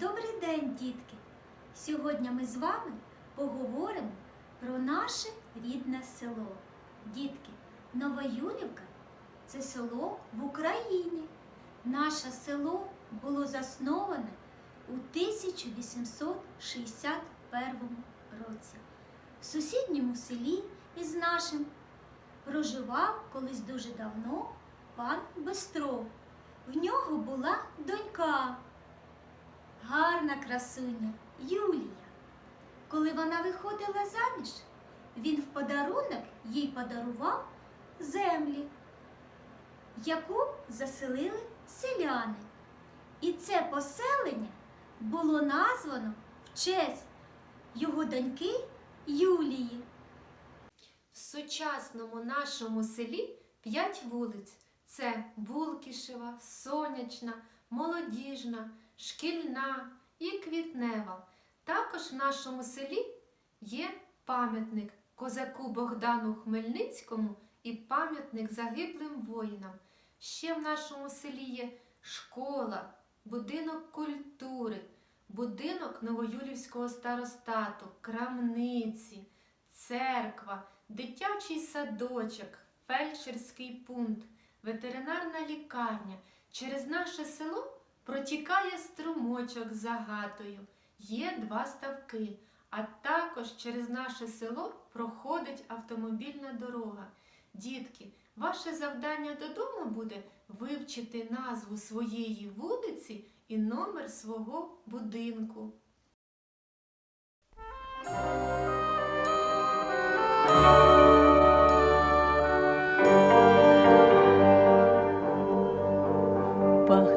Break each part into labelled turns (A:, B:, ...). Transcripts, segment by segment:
A: Добрий день, дітки! Сьогодні ми з вами поговоримо про наше рідне село. Дітки, Новоюлівка це село в Україні. Наше село було засноване у 1861 році. В сусідньому селі із нашим проживав колись дуже давно пан Бестров. В нього була донька, гарна красуня Юлія. Коли вона виходила заміж, він в подарунок їй подарував землі, яку заселили селяни. І це поселення було названо в честь його доньки Юлії.
B: В сучасному нашому селі п'ять вулиць. Це Булкішева, Сонячна, Молодіжна, Шкільна і Квітнева. Також в нашому селі є пам'ятник козаку Богдану Хмельницькому і пам'ятник загиблим воїнам. Ще в нашому селі є школа, будинок культури, будинок Новоюлівського старостату, крамниці, церква, дитячий садочок, фельдшерський пункт, ветеринарна лікарня. Через наше село протікає струмочок з загатою. Є два ставки, а також через наше село проходить автомобільна дорога. Дітки, ваше завдання додому буде вивчити назву своєї вулиці і номер свого будинку.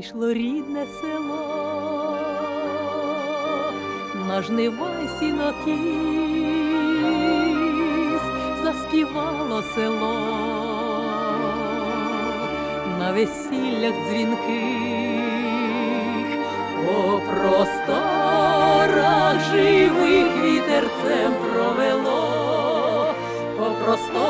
C: Вийшло рідне село, на жнива й сінокіс, заспівало село, на весіллях дзвінких, по просторах живих вітерцем провело, по просторах